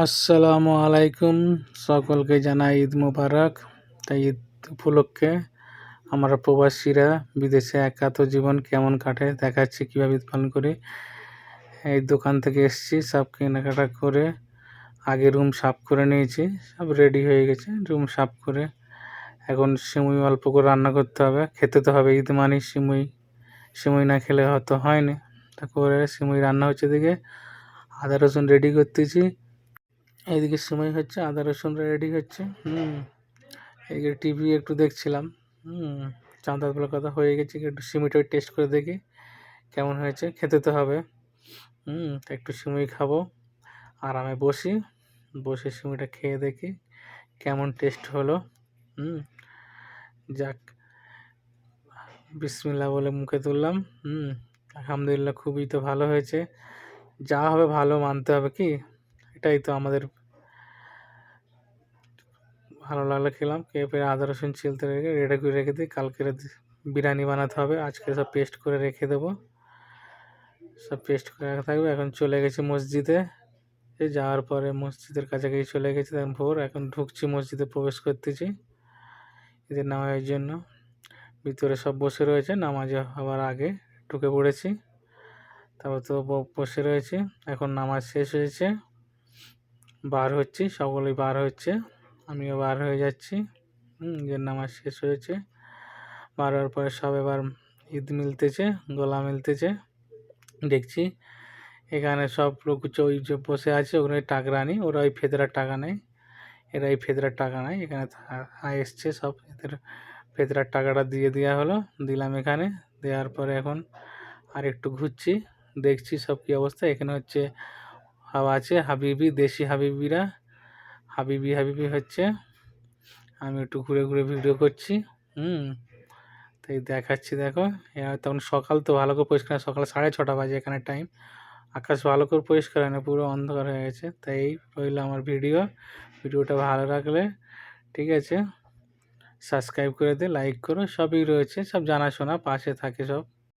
আসসালামু আলাইকুম সকলকে জানাই ঈদ মুবারক। তাই ঈদ উপলক্ষে আমরা প্রবাসীরা বিদেশে একাত জীবন কেমন কাটে দেখাচ্ছি কীভাবে ঈদ পালন করি। এই দোকান থেকে এসেছি, সব কেনাকাটা করে আগে রুম সাফ করে নিয়েছি, সব রেডি হয়ে গেছে, রুম সাফ করে। এখন সিমুই অল্প করে রান্না করতে হবে, খেতে তো হবে ঈদ মানে সিমুই। সিমুই না খেলে হয়তো হয়নি। তা করে সিমুই রান্না হচ্ছে দিকে আদা রসুন রেডি করতেছি। এইদিকে সময় হচ্ছে, আদা, রসুন রেডি হচ্ছে। হুম, এইদিকে টিভি একটু দেখছিলাম। হুম, চাঁদাগুলো কথা হয়ে গেছে, একটু সিমিটা টেস্ট করে দেখি, কেমন হয়েছে, খেতে তো হবে। হুম একটু সিমুই খাব, আরামে বসি, বসে সিমুইটা খেয়ে দেখি, কেমন টেস্ট হলো। হুম, যাক বিসমিল্লা বলে মুখে তুললাম। হুম, আলহামদুলিল্লাহ খুবই তো ভালো হয়েছে। যা হবে ভালো মানতে হবে কি? এটাই তো আমাদের ভালো লাগলে খেলাম। খেয়ে ফের আদা, রসুন, চিলতে রেখে রেডি করে রেখে দিই। কালকে বিরিয়ানি বানাতে হবে। আজকে সব পেস্ট করে রেখে দেবো। সব পেস্ট করে রাখা থাকবে। এখন চলে গেছি মসজিদে। যাওয়ার পরে মসজিদের কাছাকাছি চলে গেছি। তখন ভোর। এখন ঢুকছি মসজিদে প্রবেশ করতেছি। এদের নামাজের জন্য। ভিতরে সব বসে রয়েছে। নামাজ হওয়ার আগে ঢুকে পড়েছি। তারপর তো বসে রয়েছি। এখন নামাজ শেষ হয়েছে। বার হচ্ছি। সকলেই বার হচ্ছে। আমিও বার হয়ে যাচ্ছি। ঈদের নামাজ শেষ হয়েছে। বার হওয়ার পরে সব এবার ঈদ মিলতেছে, গলা মিলতেছে। দেখছি এখানে সব লোক ওই যে বসে আছে, ওখানে টাকরানি ওরা ওই ফেদরার টাকা নেয়। এরা এই ফেদরার টাকা নেয়, এখানে এসছে সব এদের ফেদরার টাকাটা দিয়ে দেওয়া হলো, দিলাম এখানে। দেওয়ার পরে এখন আর একটু ঘুরছি, দেখছি সব কী অবস্থা। এখানে হচ্ছে হাওয়া আছে হাবিবি, দেশি হাবিবিরা। হাবিবি হাবিবি হচ্ছে। আমি একটু ঘুরে ঘুরে ভিডিও করছি। হুম, তাই দেখাচ্ছি, দেখো। তখন সকাল তো ভালো করে পরিষ্কার, সকাল সাড়ে ছটা বাজে এখানে টাইম আকাশ ভালো করে পরিষ্কার হয় না, পুরো অন্ধকার হয়ে গেছে। তাই এই রইল আমার ভিডিও ভিডিওটা ভালো রাখলে ঠিক আছে? সাবস্ক্রাইব করে দে লাইক করো। সবই রয়েছে, সব জানাশোনা, পাশে থাকে সব।